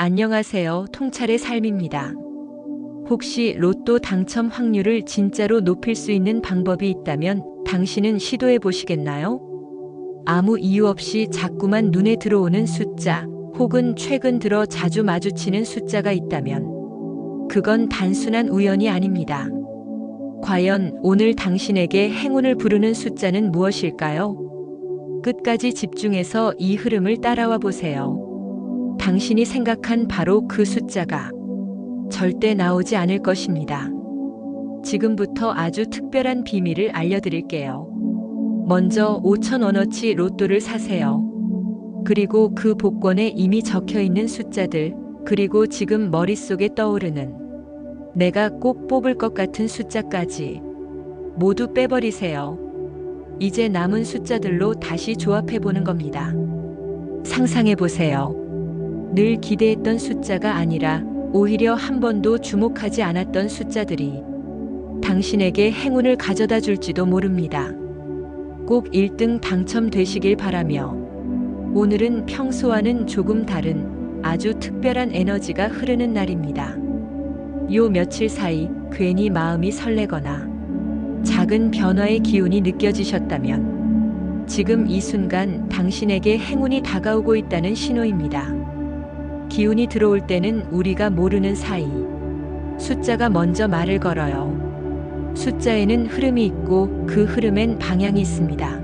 안녕하세요. 통찰의 삶입니다. 혹시 로또 당첨 확률을 진짜로 높일 수 있는 방법이 있다면 당신은 시도해 보시겠나요? 아무 이유 없이 자꾸만 눈에 들어오는 숫자 혹은 최근 들어 자주 마주치는 숫자가 있다면 그건 단순한 우연이 아닙니다. 과연 오늘 당신에게 행운을 부르는 숫자는 무엇일까요? 끝까지 집중해서 이 흐름을 따라와 보세요. 당신이 생각한 바로 그 숫자가 절대 나오지 않을 것입니다. 지금부터 아주 특별한 비밀을 알려드릴게요. 먼저 5천원어치 로또를 사세요. 그리고 그 복권에 이미 적혀 있는 숫자들, 그리고 지금 머릿속에 떠오르는 내가 꼭 뽑을 것 같은 숫자까지 모두 빼버리세요. 이제 남은 숫자들로 다시 조합해 보는 겁니다. 상상해 보세요. 늘 기대했던 숫자가 아니라 오히려 한 번도 주목하지 않았던 숫자들이 당신에게 행운을 가져다 줄지도 모릅니다. 꼭 1등 당첨되시길 바라며 오늘은 평소와는 조금 다른 아주 특별한 에너지가 흐르는 날입니다. 요 며칠 사이 괜히 마음이 설레거나 작은 변화의 기운이 느껴지셨다면 지금 이 순간 당신에게 행운이 다가오고 있다는 신호입니다. 기운이 들어올 때는 우리가 모르는 사이 숫자가 먼저 말을 걸어요. 숫자에는 흐름이 있고 그 흐름엔 방향이 있습니다.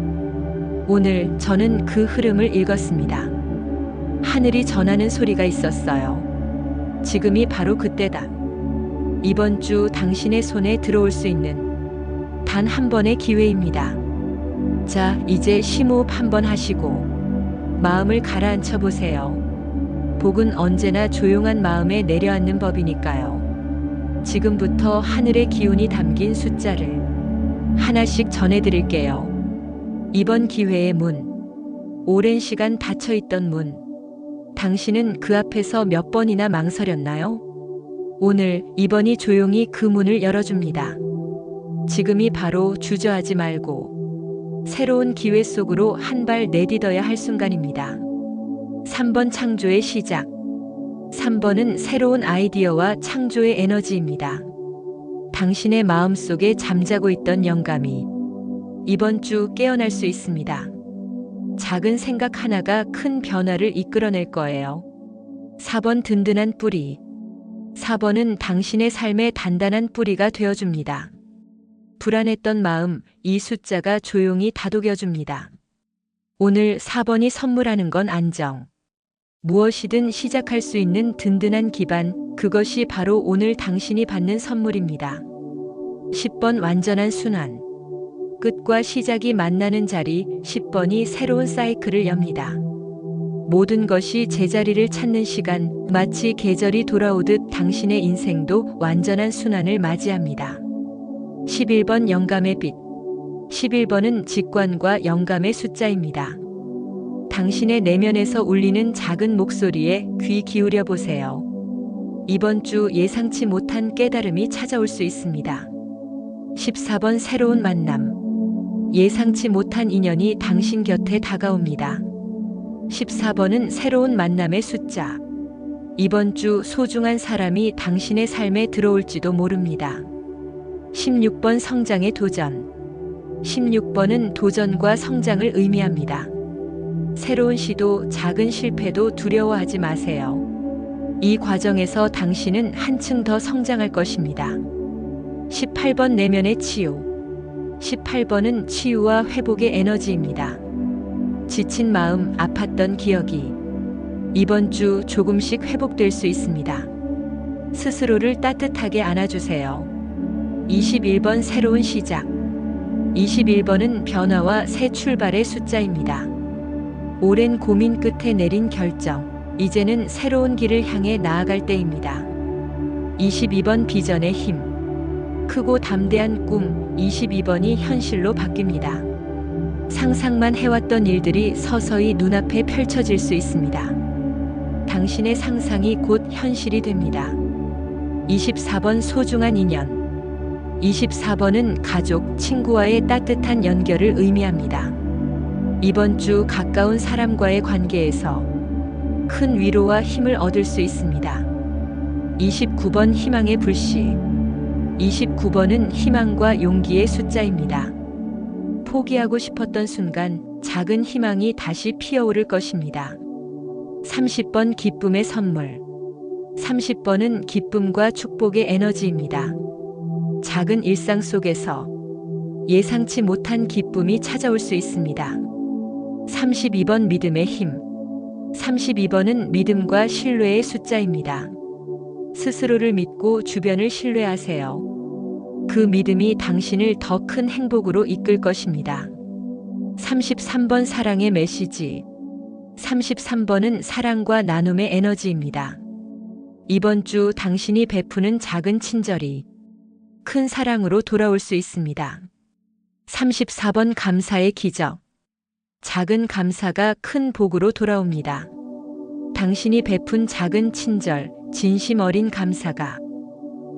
오늘 저는 그 흐름을 읽었습니다. 하늘이 전하는 소리가 있었어요. 지금이 바로 그때다. 이번 주 당신의 손에 들어올 수 있는 단 한 번의 기회입니다. 자, 이제 심호흡 한 번 하시고 마음을 가라앉혀 보세요. 복은 언제나 조용한 마음에 내려앉는 법이니까요. 지금부터 하늘의 기운이 담긴 숫자를 하나씩 전해드릴게요. 이번 기회의 문. 오랜 시간 닫혀있던 문. 당신은 그 앞에서 몇 번이나 망설였나요? 오늘 이번이 조용히 그 문을 열어줍니다. 지금이 바로 주저하지 말고 새로운 기회 속으로 한 발 내딛어야 할 순간입니다. 3번 창조의 시작. 3번은 새로운 아이디어와 창조의 에너지입니다. 당신의 마음 속에 잠자고 있던 영감이 이번 주 깨어날 수 있습니다. 작은 생각 하나가 큰 변화를 이끌어낼 거예요. 4번 든든한 뿌리. 4번은 당신의 삶의 단단한 뿌리가 되어줍니다. 불안했던 마음, 이 숫자가 조용히 다독여줍니다. 오늘 4번이 선물하는 건 안정. 무엇이든 시작할 수 있는 든든한 기반, 그것이 바로 오늘 당신이 받는 선물입니다. 10번 완전한 순환. 끝과 시작이 만나는 자리 10번이 새로운 사이클을 엽니다. 모든 것이 제자리를 찾는 시간, 마치 계절이 돌아오듯 당신의 인생도 완전한 순환을 맞이합니다. 11번 영감의 빛. 11번은 직관과 영감의 숫자입니다. 당신의 내면에서 울리는 작은 목소리에 귀 기울여 보세요. 이번 주 예상치 못한 깨달음이 찾아올 수 있습니다. 14번 새로운 만남. 예상치 못한 인연이 당신 곁에 다가옵니다. 14번은 새로운 만남의 숫자. 이번 주 소중한 사람이 당신의 삶에 들어올지도 모릅니다. 16번 성장의 도전. 16번은 도전과 성장을 의미합니다. 새로운 시도, 작은 실패도 두려워하지 마세요. 이 과정에서 당신은 한층 더 성장할 것입니다. 18번 내면의 치유. 18번은 치유와 회복의 에너지입니다. 지친 마음, 아팠던 기억이 이번 주 조금씩 회복될 수 있습니다. 스스로를 따뜻하게 안아주세요. 21번 새로운 시작. 21번은 변화와 새 출발의 숫자입니다. 오랜 고민 끝에 내린 결정. 이제는 새로운 길을 향해 나아갈 때입니다. 22번 비전의 힘. 크고 담대한 꿈 22번이 현실로 바뀝니다. 상상만 해왔던 일들이 서서히 눈앞에 펼쳐질 수 있습니다. 당신의 상상이 곧 현실이 됩니다. 24번 소중한 인연. 24번은 가족, 친구와의 따뜻한 연결을 의미합니다. 이번 주 가까운 사람과의 관계에서 큰 위로와 힘을 얻을 수 있습니다. 29번 희망의 불씨. 29번은 희망과 용기의 숫자입니다. 포기하고 싶었던 순간 작은 희망이 다시 피어오를 것입니다. 30번 기쁨의 선물. 30번은 기쁨과 축복의 에너지입니다. 작은 일상 속에서 예상치 못한 기쁨이 찾아올 수 있습니다. 32번 믿음의 힘. 32번은 믿음과 신뢰의 숫자입니다. 스스로를 믿고 주변을 신뢰하세요. 그 믿음이 당신을 더 큰 행복으로 이끌 것입니다. 33번 사랑의 메시지. 33번은 사랑과 나눔의 에너지입니다. 이번 주 당신이 베푸는 작은 친절이 큰 사랑으로 돌아올 수 있습니다. 34번 감사의 기적. 작은 감사가 큰 복으로 돌아옵니다. 당신이 베푼 작은 친절, 진심 어린 감사가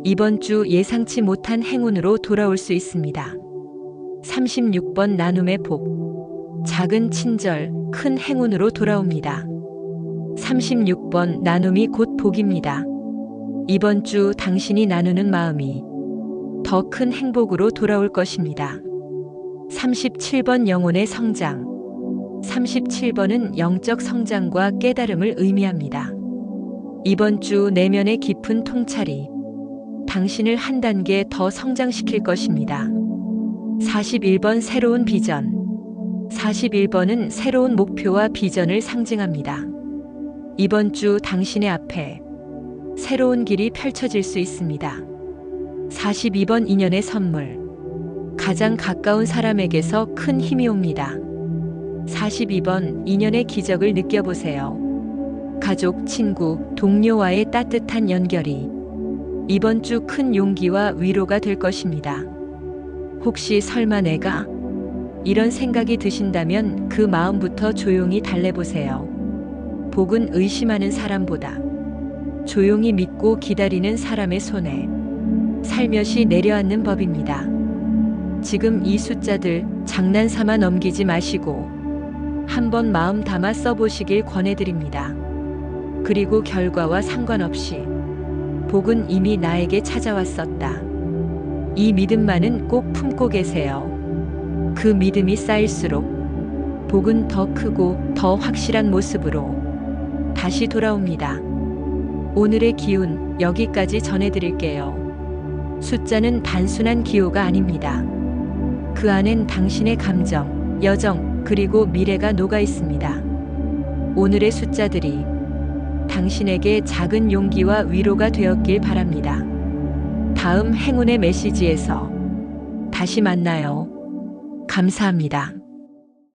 이번 주 예상치 못한 행운으로 돌아올 수 있습니다. 36번 나눔의 복. 작은 친절, 큰 행운으로 돌아옵니다. 36번 나눔이 곧 복입니다. 이번 주 당신이 나누는 마음이 더 큰 행복으로 돌아올 것입니다. 37번 영혼의 성장. 37번은 영적 성장과 깨달음을 의미합니다. 이번 주 내면의 깊은 통찰이 당신을 한 단계 더 성장시킬 것입니다. 41번 새로운 비전. 41번은 새로운 목표와 비전을 상징합니다. 이번 주 당신의 앞에 새로운 길이 펼쳐질 수 있습니다. 42번 인연의 선물. 가장 가까운 사람에게서 큰 힘이 옵니다. 42번 인연의 기적을 느껴보세요. 가족, 친구, 동료와의 따뜻한 연결이 이번 주 큰 용기와 위로가 될 것입니다. 혹시 설마 내가 이런 생각이 드신다면 그 마음부터 조용히 달래보세요. 복은 의심하는 사람보다 조용히 믿고 기다리는 사람의 손에 살며시 내려앉는 법입니다. 지금 이 숫자들 장난삼아 넘기지 마시고 한번 마음 담아 써보시길 권해드립니다. 그리고 결과와 상관없이 복은 이미 나에게 찾아왔었다. 이 믿음만은 꼭 품고 계세요. 그 믿음이 쌓일수록 복은 더 크고 더 확실한 모습으로 다시 돌아옵니다. 오늘의 기운 여기까지 전해드릴게요. 숫자는 단순한 기호가 아닙니다. 그 안엔 당신의 감정, 여정, 그리고 미래가 녹아 있습니다. 오늘의 숫자들이 당신에게 작은 용기와 위로가 되었길 바랍니다. 다음 행운의 메시지에서 다시 만나요. 감사합니다.